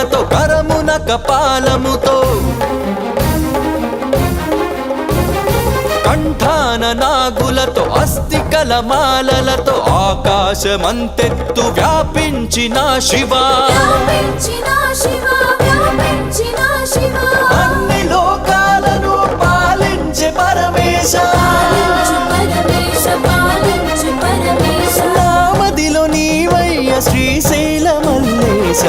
ధారణతో కరమున కపాలముతో కంఠాన నాగులతో అస్థికల మాలలతో ఆకాశమంతెత్తు వ్యాపించిన శివా. అన్ని లోకాలను పాలించే పరమేశ. పాలించు పరమేశ పాలించు పరమేశ. నామదిలో నీవయ్య శ్రీశైల మల్లేశ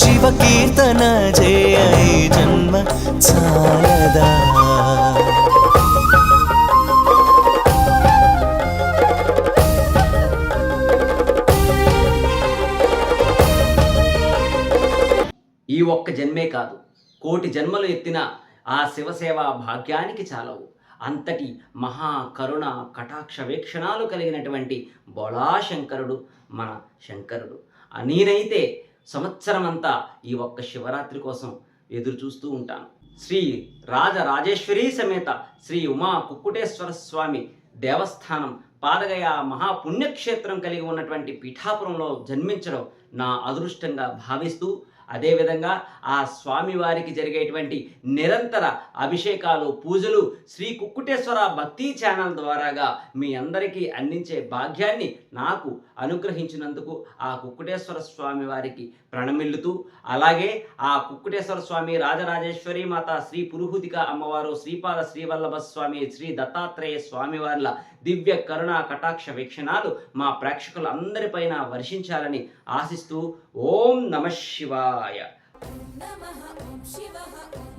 శివ కీర్తన జయ ఈ జన్మ చాలదా. ఈ ఒక్క జన్మే కాదు కోటి జన్మలు ఎత్తిన ఆ శివసేవ భాగ్యానికి చాలవు. అంతటి మహా కరుణ కటాక్ష వీక్షణాలు కలిగినటువంటి బోళాశంకరుడు మన శంకరుడు. నేనైతే సంవత్సరం సంవత్సరమంతా ఈ ఒక్క శివరాత్రి కోసం ఎదురు చూస్తూ ఉంటాను. శ్రీ రాజరాజేశ్వరీ సమేత శ్రీ ఉమా కుక్కుటేశ్వర స్వామి దేవస్థానం పాదగయ మహాపుణ్యక్షేత్రం కలిగి ఉన్నటువంటి పీఠాపురంలో జన్మించడం నా అదృష్టంగా భావిస్తూ అదేవిధంగా ఆ స్వామివారికి జరిగేటువంటి నిరంతర అభిషేకాలు పూజలు శ్రీ కుక్కుటేశ్వర భక్తి ఛానల్ ద్వారాగా మీ అందరికీ అందించే భాగ్యాన్ని నాకు అనుగ్రహించినందుకు ఆ కుక్కుటేశ్వర స్వామి వారికి ప్రణమిల్లుతూ అలాగే ఆ కుక్కుటేశ్వర స్వామి రాజరాజేశ్వరి మాత శ్రీ పురుహుదిక అమ్మవారు శ్రీపాద శ్రీవల్లభ స్వామి శ్రీ దత్తాత్రేయ స్వామివార్ల దివ్య కరుణా కటాక్ష వీక్షణాలు మా ప్రేక్షకులందరిపైన వర్షించాలని ఆశిస్తూ ఓం నమ శివాయ. నమః ఓం శివః ఓం